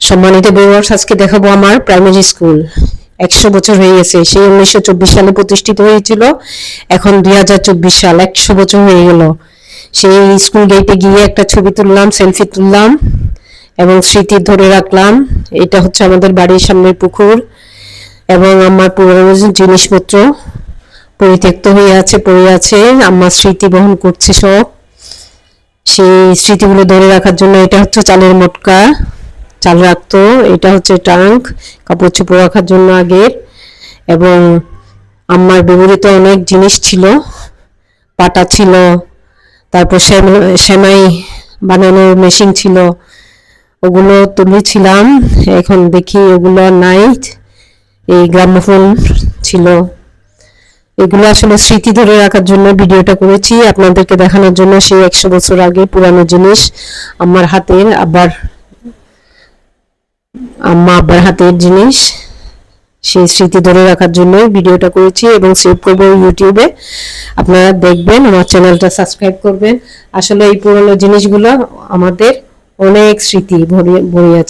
সম্মানিত ভিউয়ার্স আজকে দেখাবো আমার প্রাইমারি স্কুল একশো বছর হয়ে গেছে, সেই উনিশশো চব্বিশ সালে প্রতিষ্ঠিত হয়েছিল। এখন দুই হাজার চব্বিশ সাল, একশো বছর হয়ে গেল। সেই স্কুল গেটে গিয়ে একটা ছবি তুললাম সেলফি তুললাম এবং স্মৃতি ধরে রাখলাম। এটা হচ্ছে আমাদের বাড়ির সামনের পুকুর এবং আমার পুরনো জিনিসপত্র পরিত্যক্ত হয়ে আছে, পড়ে আছে। আমার স্মৃতি বহন করছে সব। সেই স্মৃতিগুলো ধরে রাখার জন্য এটা হচ্ছে চালের মটকা। চাল রাখতো। এটা হচ্ছে ট্রাঙ্ক কাপড় চোপড় রাখার জন্য আগের। এবং আমার ব্যবহৃত অনেক জিনিস ছিল। পাটা ছিল, তারপর সেমাই বানানোর মেশিন ছিল। ওগুলো তুলেছিলাম। এখন দেখি ওগুলো নাই। এই গ্রামোফোন ছিল। এগুলো আসলে স্মৃতি ধরে রাখার জন্য ভিডিওটা করেছি। আপনাদেরকে দেখানোর জন্য সেই একশো বছর আগে পুরানো জিনিস আমার হাতের। আবার আম্মা আব্বার হাতের জিনিস সেই স্মৃতি ধরে রাখার জন্য ভিডিওটা করেছি এবং সেভ করব ইউটিউবে। আপনারা দেখবেন, আমার চ্যানেলটা সাবস্ক্রাইব করবেন। আসলে এই পুরনো জিনিসগুলো আমাদের অনেক স্মৃতি ভরে ভরে আছে